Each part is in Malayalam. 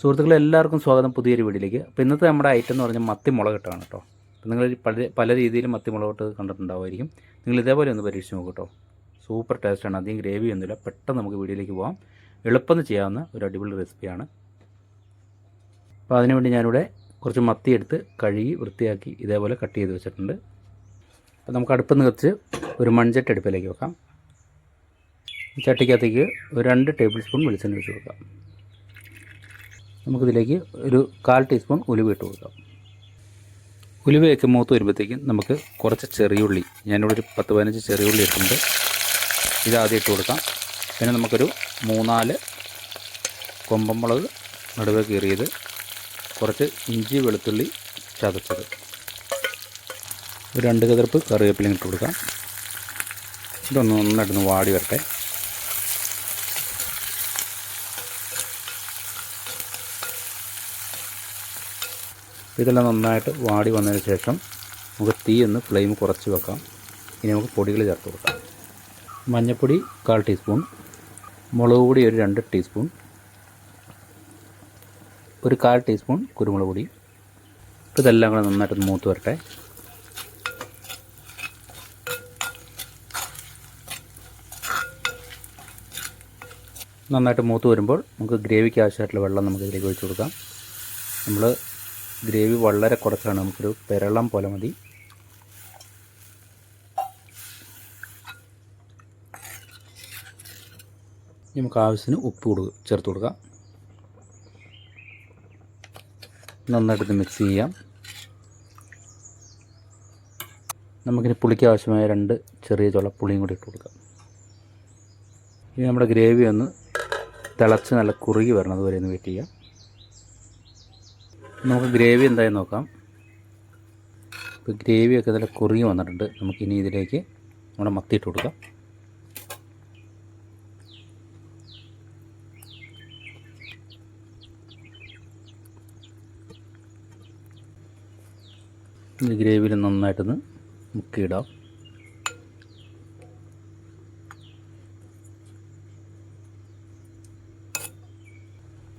സുഹൃത്തുക്കളെ എല്ലാവർക്കും സ്വാഗതം പുതിയൊരു വീഡിയോയിലേക്ക്. അപ്പോൾ ഇന്നത്തെ നമ്മുടെ ഐറ്റം എന്ന് പറഞ്ഞാൽ മത്തി മുളകിട്ടാണ് കേട്ടോ നിങ്ങൾ പല പല രീതിയിലും മത്തി മുളകിട്ട് കണ്ടിട്ടുണ്ടാവുമായിരിക്കും. നിങ്ങൾ ഇതേപോലെ ഒന്ന് പരീക്ഷിച്ച് നോക്കും കേട്ടോ. സൂപ്പർ ടേസ്റ്റാണ് അധികം ഗ്രേവി ഒന്നുമില്ല. പെട്ടെന്ന് നമുക്ക് വീഡിയോയിലേക്ക് പോകാം എളുപ്പം ചെയ്യാവുന്ന ഒരു അടിപൊളി റെസിപ്പിയാണ് അപ്പോൾ അതിനുവേണ്ടി ഞാനിവിടെ കുറച്ച് മത്തി എടുത്ത് കഴുകി വൃത്തിയാക്കി ഇതേപോലെ കട്ട് ചെയ്ത് വെച്ചിട്ടുണ്ട്. അപ്പോൾ നമുക്ക് അടുപ്പ് നിറച്ച് ഒരു മൺചട്ടി അടുപ്പിലേക്ക് വെക്കാം. ചട്ടിക്കകത്തേക്ക് ഒരു രണ്ട് ടേബിൾ സ്പൂൺ വെളിച്ചെണ്ണ ഒഴിച്ച് കൊടുക്കാം. നമുക്കിതിലേക്ക് ഒരു കാൽ ടീസ്പൂൺ ഉലുവ ഇട്ട് കൊടുക്കാം. ഉലുവയൊക്കെ മൂത്ത് വരുമ്പോഴത്തേക്കും നമുക്ക് കുറച്ച് ചെറിയുള്ളി ഞാനിവിടെ ഒരു പത്ത് പതിനഞ്ച് ചെറിയുള്ളി ഇട്ടിട്ടുണ്ട്. ഇത് ആദ്യം ഇട്ട് കൊടുക്കാം. പിന്നെ നമുക്കൊരു മൂന്നാൽ കൊമ്പമുളക് നടുവ് കീറിയത് കുറച്ച് ഇഞ്ചി വെളുത്തുള്ളി ചതച്ചത്. ഒരു രണ്ട് കതിർപ്പ് കറിവേപ്പിലയും ഇട്ട് കൊടുക്കാം. ഇതൊന്ന് നന്നായിട്ടൊന്ന് വാടി വരട്ടെ. ഇതെല്ലാം നന്നായിട്ട് വാടി വന്നതിന് ശേഷം നമുക്ക് തീ ഒന്ന് ഫ്ലെയിം കുറച്ച് വെക്കാം. ഇനി നമുക്ക് പൊടികൾ ചേർത്ത് കൊടുക്കാം. മഞ്ഞൾപ്പൊടി കാൽ ടീസ്പൂൺ മുളക് പൊടി ഒരു രണ്ട് ടീസ്പൂൺ ഒരു കാൽ ടീസ്പൂൺ കുരുമുളക് പൊടി. ഇതെല്ലാം കൂടെ നന്നായിട്ട് മൂത്ത് വരട്ടെ. നന്നായിട്ട് മൂത്ത് വരുമ്പോൾ നമുക്ക് ഗ്രേവിക്ക് ആവശ്യമായിട്ടുള്ള വെള്ളം നമുക്ക് ഇതിലേക്ക് ഒഴിച്ച് കൊടുക്കാം. നമ്മൾ ഗ്രേവി വളരെ കുറച്ചാണ്. നമുക്കൊരു പെരളം പോലെ മതി. നമുക്ക് ആവശ്യത്തിന് ഉപ്പ് കൊടുക്കുക ചേർത്ത് കൊടുക്കാം. നന്നായിട്ട് മിക്സ് ചെയ്യാം. നമുക്കിനി പുളിക്ക് ആവശ്യമായ രണ്ട് ചെറിയ ചുള പുളിയും കൂടി ഇട്ട് കൊടുക്കാം. ഇനി നമ്മുടെ ഗ്രേവി ഒന്ന് തിളച്ച് നല്ല കുറുകി വരണം. അതുവരെ ഒന്ന് വെയിറ്റ് ചെയ്യാം. നമുക്ക് ഗ്രേവി എന്തായാലും നോക്കാം. ഇപ്പോൾ ഗ്രേവിയൊക്കെ നല്ല കുറുകി വന്നിട്ടുണ്ട്. നമുക്കിനി ഇതിലേക്ക് നമ്മുടെ മത്തി ഇട്ട് കൊടുക്കാം. ഈ ഗ്രേവിയിൽ നന്നായിട്ടൊന്ന് മുക്കിയിടാം.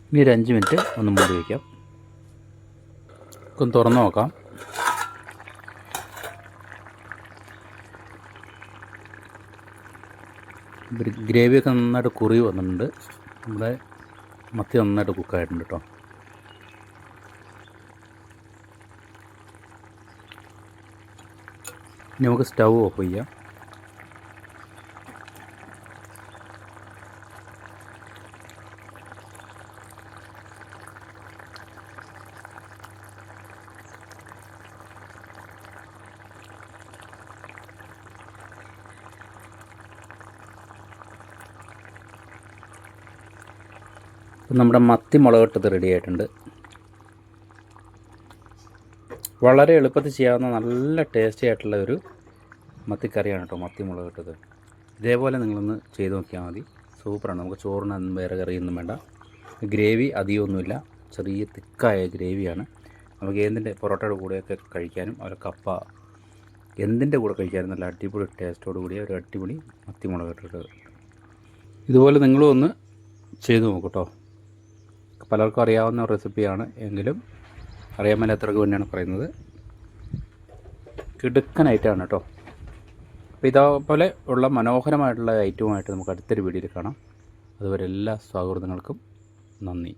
ഇനി ഒരു അഞ്ച് മിനിറ്റ് ഒന്ന് മൂടി വയ്ക്കാം ഒന്ന് തുറന്ന് നോക്കാം. ഗ്രേവിയൊക്കെ നന്നായിട്ട് കുറി വന്നിട്ടുണ്ട്. നമ്മുടെ മത്തി നന്നായിട്ട് കുക്കായിട്ടുണ്ട് കേട്ടോ നമുക്ക് സ്റ്റൗ ഓഫ് ചെയ്യാം. ഇപ്പം നമ്മുടെ മത്തി മുളകിട്ടത് റെഡി ആയിട്ടുണ്ട്. വളരെ എളുപ്പത്തിൽ ചെയ്യാവുന്ന നല്ല ടേസ്റ്റി ആയിട്ടുള്ള ഒരു മത്തിക്കറിയാണ് കേട്ടോ മത്തി മുളകിട്ടത്. ഇതേപോലെ നിങ്ങളൊന്ന് ചെയ്ത് നോക്കിയാൽ മതി. സൂപ്പറാണ്. നമുക്ക് ചോറിനൊന്നും വേറെ കറിയൊന്നും വേണ്ട. ഗ്രേവി അധികമൊന്നുമില്ല. ചെറിയ തിക്കായ ഗ്രേവിയാണ്. നമുക്ക് എന്തിന്റെ പൊറോട്ടയുടെ കൂടെയൊക്കെ കഴിക്കാനും അവരെ കപ്പ എന്തിന്റെ കൂടെ കഴിക്കാനും നല്ല അടിപൊളി ടേസ്റ്റോട് കൂടിയ ഒരു അടിപൊളി മത്തി മുളകിട്ടത്. ഇതുപോലെ നിങ്ങളും ഒന്ന് ചെയ്ത് നോക്കൂ കേട്ടോ. പലർക്കും അറിയാവുന്ന റെസിപ്പിയാണ്. എങ്കിലും അറിയാൻ മേലാത്തവർക്ക് വേണ്ടിയാണ് പറയുന്നത്. കിടുക്കനായിട്ടാണ് കേട്ടോ. അപ്പോൾ ഇതേപോലെ ഉള്ള മനോഹരമായിട്ടുള്ള ഐറ്റവുമായിട്ട് നമുക്ക് അടുത്തൊരു വീഡിയോയിൽ കാണാം. അതുവരെ എല്ലാ സ്വാഗതങ്ങൾക്കും നന്ദി.